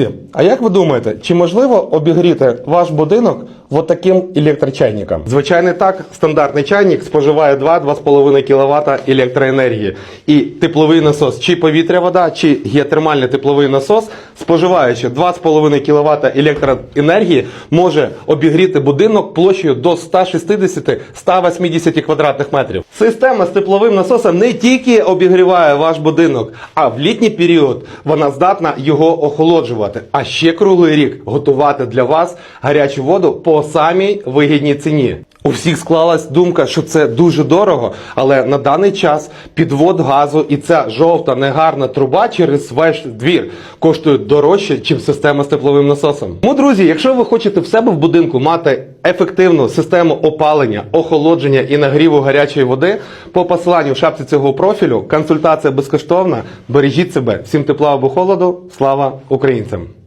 Yeah. А як ви думаєте, чи можливо обігріти ваш будинок от таким електрочайником? Звичайно, так, стандартний чайник споживає 2-2,5 кВт електроенергії. І тепловий насос, чи повітря вода, чи геотермальний тепловий насос, споживаючи 2,5 кВт електроенергії, може обігріти будинок площею до 160-180 квадратних метрів. Система з тепловим насосом не тільки обігріває ваш будинок, а в літній період вона здатна його охолоджувати, а ще круглий рік готувати для вас гарячу воду по самій вигідній ціні. У всіх склалась думка, що це дуже дорого, але на даний час підвод газу і ця жовта негарна труба через весь двір коштують дорожче, ніж система з тепловим насосом. Тому, друзі, якщо ви хочете в себе в будинку мати ефективну систему опалення, охолодження і нагріву гарячої води, по посиланню в шапці цього профілю консультація безкоштовна. Бережіть себе. Всім тепла або холоду. Слава українцям!